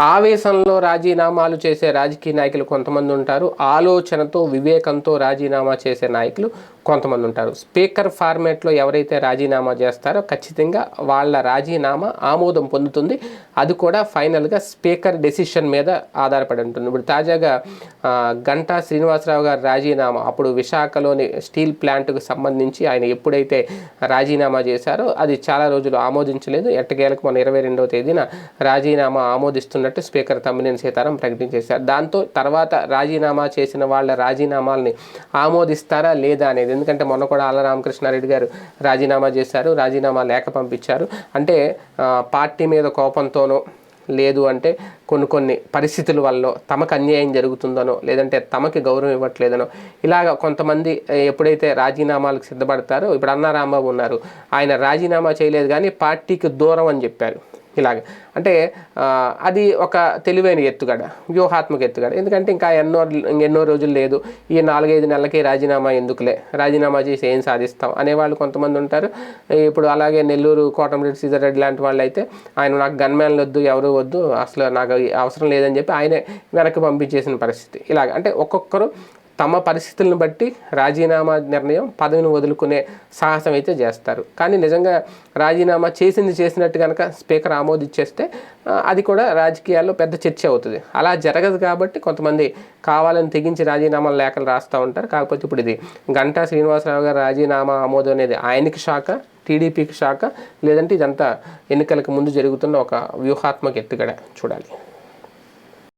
ఆవేశంలో రాజీనామాలు చేసే రాజకీయ నాయకులు కొంతమంది ఉంటారు. ఆలోచనతో వివేకంతో రాజీనామా చేసే నాయకులు కొంతమంది ఉంటారు స్పీకర్ ఫార్మేట్లో ఎవరైతే రాజీనామా చేస్తారో ఖచ్చితంగా వాళ్ళ రాజీనామా ఆమోదం పొందుతుంది. అది కూడా ఫైనల్గా స్పీకర్ డెసిషన్ మీద ఆధారపడి ఉంటుంది. ఇప్పుడు తాజాగా గంటా శ్రీనివాసరావు గారు రాజీనామా అప్పుడు విశాఖలోని స్టీల్ ప్లాంట్కు సంబంధించి ఆయన ఎప్పుడైతే రాజీనామా చేశారో అది చాలా రోజులు ఆమోదించలేదు. ఎట్టకేలకు మన ఇరవై రెండవ తేదీన రాజీనామా ఆమోదిస్తున్నట్టు స్పీకర్ తమ్మినేని సీతారాం ప్రకటించేశారు. దాంతో తర్వాత రాజీనామా చేసిన వాళ్ళ రాజీనామాల్ని ఆమోదిస్తారా లేదా అనేది ఎందుకంటే మొన్న కూడా ఆళ్ళ రామకృష్ణారెడ్డి గారు రాజీనామా చేశారు రాజీనామా లేఖ పంపించారు. అంటే పార్టీ మీద కోపంతోనో లేదు అంటే కొన్ని కొన్ని పరిస్థితుల వల్ల తమకు అన్యాయం జరుగుతుందనో లేదంటే తమకి గౌరవం ఇవ్వట్లేదనో ఇలాగ కొంతమంది ఎప్పుడైతే రాజీనామాలకు సిద్ధపడతారో ఇప్పుడు అన్నారాంబాబు ఉన్నారు. ఆయన రాజీనామా చేయలేదు కానీ పార్టీకి దూరం అని చెప్పారు. ఇలాగ. అంటే అది ఒక తెలివైన ఎత్తుగడ వ్యూహాత్మక ఎత్తుగడ. ఎందుకంటే ఇంకా ఎన్నో ఎన్నో రోజులు లేదు. ఈ నాలుగైదు నెలలకి రాజీనామా ఎందుకులే? రాజీనామా చేసి ఏం సాధిస్తాం? అనేవాళ్ళు కొంతమంది ఉంటారు. ఇప్పుడు అలాగే నెల్లూరు కోటంరెడ్డి సీజర్ రెడ్డి లాంటి వాళ్ళు అయితే ఆయన నాకు గన్మ్యాన్లు వద్దు ఎవరు వద్దు అసలు నాకు అవసరం లేదని చెప్పి ఆయనే వెనక్కి పంపించేసిన పరిస్థితి. ఇలాగ. అంటే ఒక్కొక్కరు తమ పరిస్థితులను బట్టి రాజీనామా నిర్ణయం పదవిని వదులుకునే సాహసం అయితే చేస్తారు. కానీ నిజంగా రాజీనామా చేసింది చేసినట్టు కనుక స్పీకర్ ఆమోదించేస్తే అది కూడా రాజకీయాల్లో పెద్ద చర్చ అవుతుంది. అలా జరగదు కాబట్టి కొంతమంది కావాలని తెగించి రాజీనామా లేఖలు రాస్తూ ఉంటారు. కాకపోతే ఇప్పుడు ఇది గంటా శ్రీనివాసరావు గారు రాజీనామా ఆమోదం అనేది ఆయనకి షాక టీడీపీకి షాక లేదంటే ఇదంతా ఎన్నికలకు ముందు జరుగుతున్న ఒక వ్యూహాత్మక ఎత్తుగడ చూడాలి.